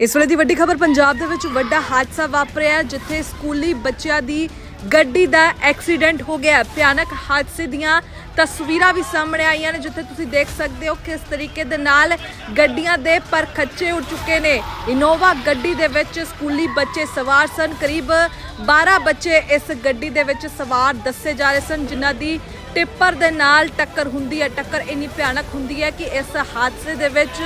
ਇਸ ਵੇਲੇ ਦੀ ਵੱਡੀ ਖਬਰ ਪੰਜਾਬ ਦੇ ਵਿੱਚ ਵੱਡਾ ਹਾਦਸਾ ਵਾਪਰਿਆ ਜਿੱਥੇ ਸਕੂਲੀ ਬੱਚਿਆਂ ਦੀ ਗੱਡੀ ਦਾ ਐਕਸੀਡੈਂਟ ਹੋ ਗਿਆ ਭਿਆਨਕ ਹਾਦਸੇ ਦੀਆਂ ਤਸਵੀਰਾਂ ਵੀ ਸਾਹਮਣੇ ਆਈਆਂ ਨੇ, ਜਿੱਥੇ ਤੁਸੀਂ ਦੇਖ ਸਕਦੇ ਹੋ ਕਿਸ ਤਰੀਕੇ ਦੇ ਨਾਲ ਗੱਡੀਆਂ ਦੇ ਪਰਖੱਚੇ ਉੱਡ ਚੁੱਕੇ ਨੇ। ਇਨੋਵਾ ਗੱਡੀ ਦੇ ਵਿੱਚ ਸਕੂਲੀ ਬੱਚੇ ਸਵਾਰ ਸਨ। ਕਰੀਬ 12 ਬੱਚੇ ਇਸ ਗੱਡੀ ਦੇ ਵਿੱਚ ਸਵਾਰ ਦੱਸੇ ਜਾ ਰਹੇ ਸਨ, ਜਿਨ੍ਹਾਂ ਦੀ ਟਿੱਪਰ ਦੇ ਨਾਲ ਟੱਕਰ ਹੁੰਦੀ ਹੈ ਟੱਕਰ ਇੰਨੀ ਭਿਆਨਕ ਹੁੰਦੀ ਹੈ ਕਿ ਇਸ ਹਾਦਸੇ ਦੇ ਵਿੱਚ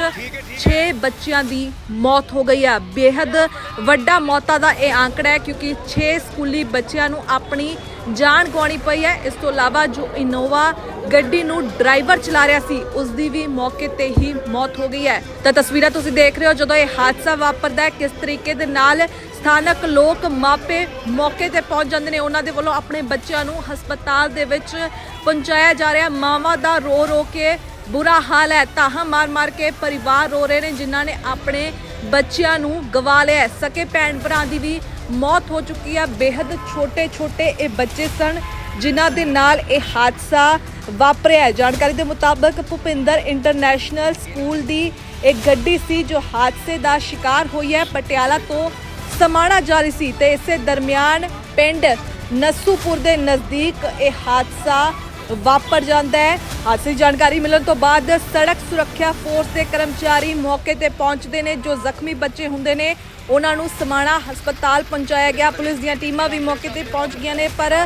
6 ਬੱਚਿਆਂ ਦੀ ਮੌਤ ਹੋ ਗਈ ਹੈ। ਬੇहद ਵੱਡਾ ਮੌਤਾਂ ਦਾ ਇਹ ਆંકੜਾ ਹੈ ਕਿਉਂਕਿ 6 ਸਕੂਲੀ ਬੱਚਿਆਂ ਨੂੰ ਆਪਣੀ ਜਾਨ ਗਵਾਉਣੀ ਪਈ ਹੈ। ਇਸ ਤੋਂ ਇਲਾਵਾ ਜੋ ਇਨੋਵਾ ਗੱਡੀ ਨੂੰ ਡਰਾਈਵਰ ਚਲਾ ਰਿਹਾ ਸੀ ਉਸ ਦੀ ਵੀ ਮੌਕੇ ਤੇ ਹੀ ਮੌਤ ਹੋ ਗਈ ਹੈ। ਤਾਂ ਤਸਵੀਰਾਂ ਤੁਸੀਂ ਦੇਖ ਰਹੇ ਹੋ, ਜਦੋਂ ਇਹ ਹਾਦਸਾ ਵਾਪਰਦਾ ਹੈ, ਕਿਸ ਤਰੀਕੇ ਦੇ ਨਾਲ ਸਥਾਨਕ ਲੋਕ ਮਾਪੇ ਮੌਕੇ ਤੇ ਪਹੁੰਚ ਜਾਂਦੇ ਨੇ, ਉਹਨਾਂ ਦੇ ਵੱਲੋਂ ਆਪਣੇ ਬੱਚਿਆਂ ਨੂੰ ਹਸਪਤਾਲ ਦੇ ਵਿੱਚ ਪਹੁੰਚਾਇਆ ਜਾ ਰਿਹਾ। ਮਾਵਾਂ ਦਾ ਰੋ ਰੋ ਕੇ ਬੁਰਾ ਹਾਲ ਹੈ, ਤਾਹਾਂ ਮਾਰ ਮਾਰ ਕੇ ਪਰਿਵਾਰ ਰੋ ਰਹੇ ਨੇ, ਜਿਨ੍ਹਾਂ ਨੇ ਆਪਣੇ ਬੱਚਿਆਂ ਨੂੰ ਗਵਾ ਲਿਆ ਸਕੇ ਭੈਣ ਭਰਾ ਦੀ ਵੀ ਮੌਤ ਹੋ ਚੁੱਕੀ ਹੈ। ਬੇहद ਛੋਟੇ ਛੋਟੇ ਇਹ ਬੱਚੇ ਸਨ ਜਿਨ੍ਹਾਂ ਦੇ ਨਾਲ ਇਹ ਹਾਦਸਾ ਵਾਪਰਿਆ ਜਾਣਕਾਰੀ ਦੇ ਮੁਤਾਬਕ ਭੁਪਿੰਦਰ ਇੰਟਰਨੈਸ਼ਨਲ ਸਕੂਲ ਦੀ ਇੱਕ ਗੱਡੀ ਸੀ ਜੋ ਹਾਦਸੇ ਦਾ ਸ਼ਿਕਾਰ ਹੋਈ ਹੈ। ਪਟਿਆਲਾ ਤੋਂ ਸਮਾਣਾ ਜਾ ਰਹੀ ਸੀ ਤੇ ਇਸੇ ਦਰਮਿਆਨ ਪਿੰਡ ਨਸੂਪੁਰ ਦੇ ਨਜ਼ਦੀਕ ਇਹ ਹਾਦਸਾ ਵਾਪਰ ਜਾਂਦਾ ਹੈ। ਹਾਦਸੇ ਦੀ ਜਾਣਕਾਰੀ ਮਿਲਣ ਤੋਂ ਬਾਅਦ ਸੜਕ ਸੁਰੱਖਿਆ ਫੋਰਸ ਦੇ ਕਰਮਚਾਰੀ ਮੌਕੇ ਤੇ ਪਹੁੰਚਦੇ ਨੇ, ਜੋ ਜ਼ਖਮੀ ਬੱਚੇ ਹੁੰਦੇ ਨੇ, ਉਹਨਾਂ ਨੂੰ ਸਮਾਣਾ ਹਸਪਤਾਲ ਪਹੁੰਚਾਇਆ ਗਿਆ। ਪੁਲਿਸ ਦੀਆਂ ਟੀਮਾਂ ਵੀ ਮੌਕੇ ਤੇ ਪਹੁੰਚ ਗਈਆਂ ਨੇ, ਪਰ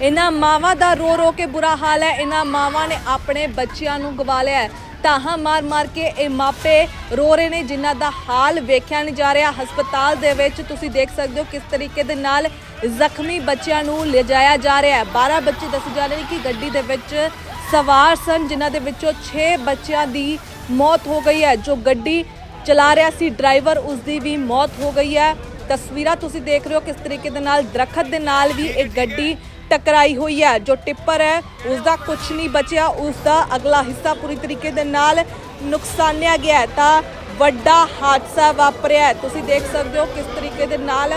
ਇਹਨਾਂ ਮਾਵਾਂ ਦਾ ਰੋ ਰੋ ਕੇ ਬੁਰਾ ਹਾਲ ਹੈ। ਇਹਨਾਂ ਮਾਵਾਂ ਨੇ ਆਪਣੇ ਬੱਚਿਆਂ ਨੂੰ ਗਵਾ ਲਿਆ ਹੈ ਤਾਹਾਂ ਮਾਰ ਮਾਰ ਕੇ ਇਹ ਮਾਪੇ ਰੋ ਰਹੇ ਨੇ, ਜਿਨ੍ਹਾਂ ਦਾ ਹਾਲ ਵੇਖਿਆ ਨਹੀਂ ਜਾ ਰਿਹਾ। ਹਸਪਤਾਲ ਦੇ ਵਿੱਚ ਤੁਸੀਂ ਦੇਖ ਸਕਦੇ ਹੋ ਕਿਸ ਤਰੀਕੇ ਦੇ ਨਾਲ ਜ਼ਖਮੀ ਬੱਚਿਆਂ ਨੂੰ ਲਿਜਾਇਆ ਜਾ ਰਿਹਾ ਹੈ। 12 ਬੱਚੇ ਦੱਸੇ ਜਾ ਰਹੇ ਨੇ ਕਿ ਗੱਡੀ ਦੇ ਵਿੱਚ ਸਵਾਰ ਸਨ, ਜਿਨ੍ਹਾਂ ਦੇ ਵਿੱਚੋਂ 6 ਬੱਚਿਆਂ ਦੀ ਮੌਤ ਹੋ ਗਈ ਹੈ। ਜੋ ਗੱਡੀ ਚਲਾ ਰਿਹਾ ਸੀ, ਡਰਾਈਵਰ ਉਸ ਦੀ ਵੀ ਮੌਤ ਹੋ ਗਈ ਹੈ। ਤਸਵੀਰਾਂ ਤੁਸੀਂ ਦੇਖ ਰਹੇ ਹੋ ਕਿਸ ਤਰੀਕੇ ਦੇ ਨਾਲ ਦਰਖਤ ਦੇ ਨਾਲ ਵੀ ਇਹ ਗੱਡੀ ਟਕਰਾਈ ਹੋਈ ਹੈ। ਜੋ ਟਿੱਪਰ ਹੈ ਉਸ ਦਾ ਕੁਝ ਨਹੀਂ ਬਚਿਆ। ਉਸ ਦਾ ਅਗਲਾ ਹਿੱਸਾ ਪੂਰੀ ਤਰੀਕੇ ਦੇ ਨਾਲ ਨੁਕਸਾਨਿਆ ਗਿਆ ਤਾਂ ਵੱਡਾ ਹਾਦਸਾ ਵਾਪਰਿਆ ਤੁਸੀਂ ਦੇਖ ਸਕਦੇ ਹੋ ਕਿਸ ਤਰੀਕੇ ਦੇ ਨਾਲ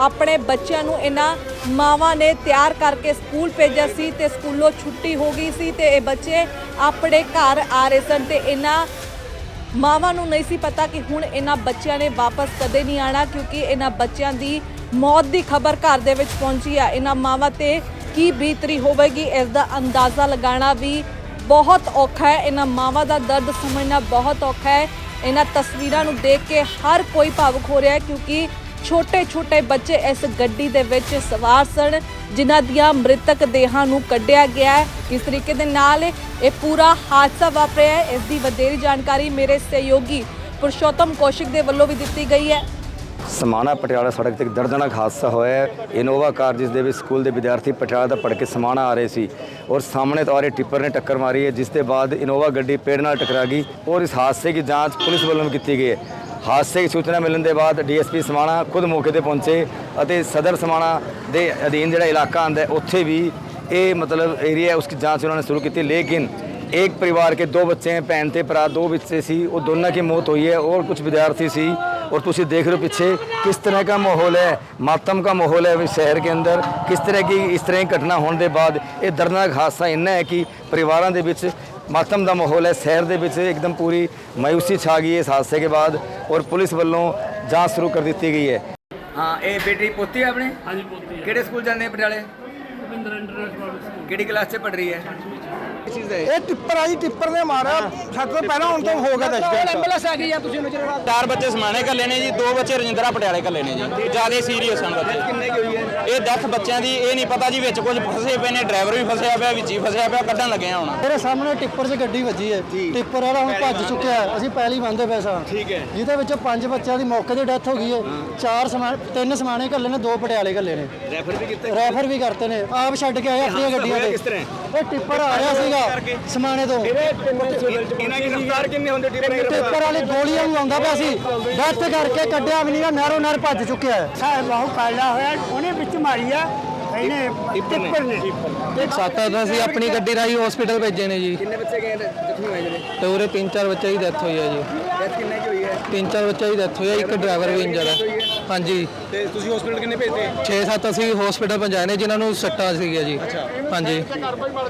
ਆਪਣੇ ਬੱਚਿਆਂ ਨੂੰ ਇਹਨਾਂ ਮਾਵਾਂ ਨੇ ਤਿਆਰ ਕਰਕੇ ਸਕੂਲ ਭੇਜਿਆ ਸੀ ਤੇ ਸਕੂਲੋਂ ਛੁੱਟੀ ਹੋ ਗਈ ਸੀ ਤੇ ਇਹ ਬੱਚੇ ਆਪਣੇ ਘਰ ਆ ਰਹੇ ਸਨ ਤੇ ਇਹਨਾਂ ਮਾਵਾਂ ਨੂੰ ਨਹੀਂ ਸੀ ਪਤਾ ਕਿ ਹੁਣ ਇਹਨਾਂ ਬੱਚਿਆਂ ਨੇ ਵਾਪਸ ਕਦੇ ਨਹੀਂ ਆਣਾ ਕਿਉਂਕਿ ਇਹਨਾਂ ਬੱਚਿਆਂ ਦੀ ਮੌਤ ਦੀ ਖਬਰ ਘਰ ਦੇ ਵਿੱਚ ਪਹੁੰਚੀ ਆ ਇਹਨਾਂ ਮਾਵਾਂ ਤੇ ਕੀ ਬੀਤਰੀ ਹੋਵੇਗੀ ਇਸ ਦਾ ਅੰਦਾਜ਼ਾ ਲਗਾਉਣਾ ਵੀ ਬਹੁਤ ਔਖਾ ਹੈ। ਇਹਨਾਂ ਮਾਵਾਂ ਦਾ ਦਰਦ ਸਮਝਣਾ ਬਹੁਤ ਔਖਾ ਹੈ। ਇਹਨਾਂ ਤਸਵੀਰਾਂ ਨੂੰ ਦੇਖ ਕੇ ਹਰ ਕੋਈ ਭਾਵੁਕ ਹੋ ਰਿਹਾ ਹੈ ਕਿਉਂਕਿ ਛੋਟੇ ਛੋਟੇ ਬੱਚੇ ਇਸ ਗੱਡੀ ਦੇ ਵਿੱਚ ਸਵਾਰ ਸਨ, ਜਿਨ੍ਹਾਂ ਦੀਆਂ ਮ੍ਰਿਤਕ ਦੇਹਾਂ ਨੂੰ ਕੱਢਿਆ ਗਿਆ ਹੈ। ਇਸ ਤਰੀਕੇ ਦੇ ਨਾਲ ਇਹ ਪੂਰਾ ਹਾਦਸਾ ਵਾਪਰਿਆ ਹੈ। ਇਸ ਦੀ ਵਧੇਰੀ ਜਾਣਕਾਰੀ ਮੇਰੇ ਸਹਿਯੋਗੀ ਪੁਰਸ਼ੋਤਮ ਕੌਸ਼ਿਕ ਦੇ ਵੱਲੋਂ ਵੀ ਦਿੱਤੀ ਗਈ ਹੈ। ਸਮਾਣਾ ਪਟਿਆਲਾ ਸੜਕ ਤੇ ਇੱਕ ਦਰਦਨਾਕ ਹਾਦਸਾ ਹੋਇਆ ਹੈ ਇਨੋਵਾ ਕਾਰ ਜਿਸ ਦੇ ਵਿੱਚ ਸਕੂਲ ਦੇ ਵਿਦਿਆਰਥੀ ਪਟਿਆਲਾ ਦਾ ਪੜ੍ਹ ਕੇ ਸਮਾਣਾ ਆ ਰਹੇ ਸੀ ਔਰ ਸਾਹਮਣੇ ਤੋਂ ਆ ਰਹੇ ਟਿੱਪਰ ਨੇ ਟੱਕਰ ਮਾਰੀ ਹੈ ਜਿਸ ਦੇ ਬਾਅਦ ਇਨੋਵਾ ਗੱਡੀ ਪੇੜ ਨਾਲ ਟਕਰਾ ਗਈ ਔਰ ਇਸ ਹਾਦਸੇ ਦੀ ਜਾਂਚ ਪੁਲਿਸ ਵੱਲੋਂ ਵੀ ਕੀਤੀ ਗਈ ਹੈ ਹਾਦਸੇ ਦੀ ਸੂਚਨਾ ਮਿਲਣ ਦੇ ਬਾਅਦ ਡੀਐਸਪੀ ਸਮਾਣਾ ਖੁਦ ਮੌਕੇ ਤੇ ਪਹੁੰਚੇ ਅਤੇ ਸਦਰ ਸਮਾਣਾ ਦੇ ਅਧੀਨ ਜਿਹੜਾ ਇਲਾਕਾ ਆਂਦਾ ਹੈ ਉੱਥੇ ਵੀ ਇਹ मतलब एरिया है उसकी जांच उन्होंने शुरू की थी लेकिन एक परिवार के दो बच्चे हैं भैन थे भरा दो बच्चे सी वो दोनों की मौत हुई है और कुछ विद्यार्थी सी और तुम देख रहे हो पीछे किस तरह का माहौल है मातम का माहौल है अभी शहर के अंदर किस तरह की इस तरह की घटना होने के बाद ये दर्दनाक हादसा इन्ना है कि परिवारों के ਵਿੱਚ ਮਾਤਮ ਦਾ ਮਾਹੌਲ ਹੈ ਸ਼ਹਿਰ ਦੇ ਵਿੱਚ ਇੱਕਦਮ ਪੂਰੀ ਮਾਇੂਸੀ ਛਾ ਗਈ ਹੈ ਇਸ ਹਾਦਸੇ ਕੇ ਬਾਅਦ ਔਰ ਪੁਲਿਸ ਵੱਲੋਂ ਜਾਂਚ ਸ਼ੁਰੂ ਕਰ ਦਿੱਤੀ ਗਈ ਹੈ ਹਾਂ ਇਹ ਬੇਟੀ ਪੋਤੀ ਹੈ ਆਪਣੇ ਹਾਂਜੀ ਪੋਤੀ ਹੈ ਕਿਹੜੇ ਸਕੂਲ ਜਾਂਦੇ ਆ ਪਟਿਆਲੇ ਭੁਪਿੰਦਰ ਇੰਟਰਨੈਸ਼ਨਲ ਸਕੂਲ ਕਿਹੜੀ ਕਲਾਸ 'ਚ ਪੜ ਰਹੀ ਹੈ ਇਹ ਟਿੱਪਰ ਆ ਜੀ ਟਿੱਪਰ ਨੇ ਮਾਰਿਆ। ਛੱਤ ਤੋਂ ਪਹਿਲਾਂ ਹੁਣ ਤੋਂ ਹੋ ਗਿਆ ਦਸ਼ਟ ਐਂਬੂਲੈਂਸ ਆ ਗਈ ਆ ਤੁਸੀਂ ਨਜ਼ਰ ਚਾਰ ਬੱਚੇ ਸਮਾਣੇ ਕੱਲੇ ਨੇ ਜੀ ਦੋ ਬੱਚੇ ਰਜਿੰਦਰਾ ਪਟਿਆਲੇ ਕੱਲੇ ਨੇ ਜੀ। ਜ਼ਿਆਦਾ ਸੀਰੀਅਸ ਹਨ ਬੱਚੇ। ਕਿੰਨੇ ਕੀ ਹੋਈ ਹੈ? ਇਹ ਡੈਥ ਬੱਚਿਆਂ ਦੀ ਇਹ ਨਹੀਂ ਪਤਾ ਜੀ ਵਿੱਚ ਕੁਝ ਫਸੇ ਪਏ ਨੇ ਡਰਾਈਵਰ ਵੀ ਫਸਿਆ ਪਿਆ ਵਿੱਚ ਹੀ ਫਸਿਆ ਪਿਆ ਕੱਢਣ ਲੱਗੇ ਆ ਹੁਣ। ਮੇਰੇ ਸਾਹਮਣੇ ਟਿੱਪਰ 'ਚ ਗੱਡੀ ਵੱਜੀ ਹੈ। ਟਿੱਪਰ ਵਾਲਾ ਹੁਣ ਭੱਜ ਚੁੱਕਿਆ ਅਸੀਂ ਪਹਿਲੀ ਬੰਦੇ ਪੈਸਾ ਠੀਕ ਹੈ। ਜਿਹਦੇ ਵਿੱਚੋਂ ਪੰਜ ਬੱਚਿਆਂ ਦੀ ਮੌਕੇ ਤੇ ਡੈਥ ਹੋ ਗਈ ਹੈ। ਚਾਰ ਸਮਾਨ ਤਿੰਨ ਸਮਾਣੇ ਕੱਲੇ ਨੇ ਦੋ ਪਟਿਆਲੇ ਕੱਲੇ ਨੇ। ਰੈਫਰ ਵੀ ਕੀਤਾ? ਰੈਫਰ ਵੀ ਕਰਤੇ ਨੇ। ਆਪ ਛੱਡ ਕੇ ਆਏ ਆਪਣੀਆਂ ਗੱਡੀਆਂ ਤੇ। ਕਿਸ ਤਰ੍ਹਾਂ? ਇਹ ਟਿੱਪਰ ਆ ਰਿਹਾ ਸੀਗਾ ਸਮਾਣੇ ਤੋਂ ਇਹਨਾਂ ਦੀ ਰਫਤਾਰ ਕਿੰਨੇ ਹੁੰਦੇ? ਟਿੱਪਰ ਟਿੱਪਰ ਵਾਲੀ ਗੋਲੀਆਂ ਨੂੰ ਆਉਂਦਾ ਪਿਆ ਸੀ। ਡੈਥ ਕਰਕੇ ਕੱਢਿਆ ਵੀ ਨਹੀਂਗਾ ਨਹਿਰੋ ਨਹਿਰ ਭੱਜ ਚੁੱਕਿਆ ਹੈ। ਸਾਹਿਬ ਬਾਹੂ ਕਾਲਾ ਹੋਇਆ ਉਹਨੇ ਵਿੱਚ ਮਾਰੀ ਆ। ਇਹਨੇ ਟਿੱਪਰ ਨੇ। ਸੱਤ ਤਾਂ ਅਸੀਂ ਆਪਣੀ ਗੱਡੀ ਰਾਹੀਂ ਹਸਪੀਟਲ ਭੇਜੇ ਨੇ ਜੀ। ਕਿੰਨੇ ਬੱਚੇ ਗਏ ਨੇ? ਜ਼ਖਮੀ ਹੋਏ ਜਿਹੜੇ? ਤੇ ਉਰੇ ਤਿੰਨ ਚਾਰ ਬੱਚੇ ਦੀ ਡੈਥ ਹੋਈ ਹੈ ਜੀ। ਡੈਥ ਕਿੰਨੇ ਕੀ ਹੋਈ ਹੈ? ਤਿੰਨ ਚਾਰ ਬੱਚਿਆਂ ਦੀ ਡੈਥ ਹੋਈ ਹੈ ਇੱਕ ਡਰਾਈਵਰ ਵੀ ਇੰਜਰਡ ਹੈ। ਹਾਂਜੀ। ਤੇ ਤੁਸੀਂ ਹਸਪੀਟਲ ਕਿੰਨੇ ਭੇਜਦੇ 6-7 ਅਸੀਂ ਹਸਪੀਟਲ ਪਹੁੰਚਾਏ ਨੇ ਜਿਨ੍ਹਾਂ ਨੂੰ ਸੱਟਾਂ ਸੀਗੀਆਂ ਜੀ। ਹਾਂਜੀ।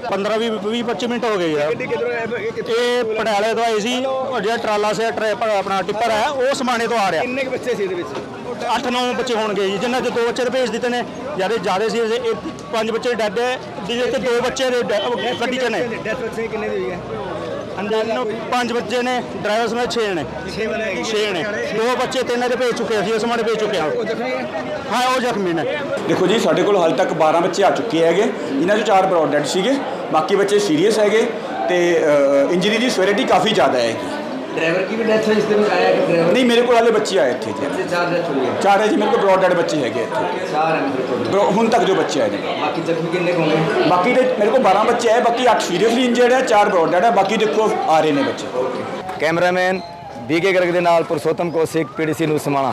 15 20 20 25 ਮਿੰਟ ਹੋ ਗਏ ਯਾਰ। ਗੱਡੀ ਕਿਧਰੋਂ ਇਹ ਕਿੱਥੇ ਇਹ ਪਟਿਆਲੇ ਤੋਂ ਆਈ ਸੀ ਉਹ ਜਿਹੜਾ ਟਰਾਲਾ ਸੇ ਟਰੈਪ ਆਪਣਾ ਟਿੱਪਰ ਹੈ ਉਹ ਸਮਾਣੇ ਤੋਂ ਆ ਰਿਹਾ। ਕਿੰਨੇ ਕੁ ਬੱਚੇ ਸੀ ਇਹਦੇ ਵਿੱਚ? 8-9 ਬੱਚੇ ਹੋਣਗੇ ਜੀ ਜਿਨ੍ਹਾਂ ਚ ਦੋ ਬੱਚੇ ਤਾਂ ਭੇਜ ਦਿੱਤੇ ਨੇ। ਜ਼ਿਆਦਾ ਜ਼ਿਆਦਾ ਸੀ ਇਹ ਪੰਜ ਬੱਚੇ ਡੈਡ ਹੈ ਜਿਹਦੇ ਤੇ ਦੋ ਬੱਚੇ ਗੱਡੀ ਚ ਨੇ। ਡੈਥ ਬੱਚੇ ਕਿੰਨੇ ਦੀ ਹੋਈ ਹੈ? ਅੰਦਰ ਨੂੰ ਪੰਜ ਬੱਚੇ ਨੇ ਡਰਾਈਵਰ ਸਮੇਤ 6 ਨੇ 6 ਬੰਦੇ 6 ਨੇ ਦੋ ਬੱਚੇ ਤਿੰਨ ਦੇ ਭੇਜ ਚੁੱਕੇ ਅਸੀਂ ਸਮਾਣੇ ਭੇਜ ਚੁੱਕੇ ਹੈ ਹਾਂ ਉਹ ਜ਼ਖਮੀ ਨੇ। ਦੇਖੋ ਜੀ ਸਾਡੇ ਕੋਲ ਹਾਲ ਤੱਕ 12 ਬੱਚੇ ਆ ਚੁੱਕੇ ਹੈਗੇ। ਇਹਨਾਂ ਚੋਂ ਚਾਰ ਬਰੋਡ ਡੈਡ ਸੀਗੇ। ਬਾਕੀ ਬੱਚੇ ਸੀਰੀਅਸ ਹੈਗੇ ਤੇ ਇੰਜਰੀ ਦੀ ਸਵੇਰਿਟੀ ਕਾਫੀ ਜ਼ਿਆਦਾ ਹੈਗੀ। ਡਰਾਈਵਰ ਕੀ ਵੀ ਡੈਥ ਹੋਈ ਇਸ ਦਿਨ ਆਇਆ ਕਿ ਡਰਾਈਵਰ ਨਹੀਂ ਮੇਰੇ ਕੋਲ ਵਾਲੇ ਬੱਚੇ ਆਏ ਇੱਥੇ ਜੀ। ਚਾਰ ਜੀ ਮੇਰੇ ਕੋਲ ਬ੍ਰੌਡ ਡੈਡ ਬੱਚੇ ਹੈਗੇ ਇੱਥੇ। ਚਾਰ ਹੈ ਮੇਰੇ ਕੋਲ। ਹੁਣ ਤੱਕ ਜੋ ਬੱਚੇ ਆਏ ਨੇ। ਬਾਕੀ ਜ਼ਖਮੀ ਕਿੰਨੇ ਹੋਣਗੇ? ਬਾਕੀ ਤੇ ਮੇਰੇ ਕੋਲ 12 ਬੱਚੇ ਆਏ ਬਾਕੀ 8 ਸੀਰੀਅਸਲੀ ਇੰਜਰਡ ਹੈ ਚਾਰ ਬ੍ਰੌਡ ਡੈਡ ਹੈ ਬਾਕੀ ਦੇਖੋ ਆ ਰਹੇ ਨੇ ਬੱਚੇ। ਕੈਮਰਾਮੈਨ ਬੀਕੇ ਗਰਗ ਦੇ ਨਾਲ ਪੁਰਸ਼ੋਤਮ ਕੋਸਿਕ ਪੀਡੀਸੀ ਨੂੰ ਸਮਾਣਾ।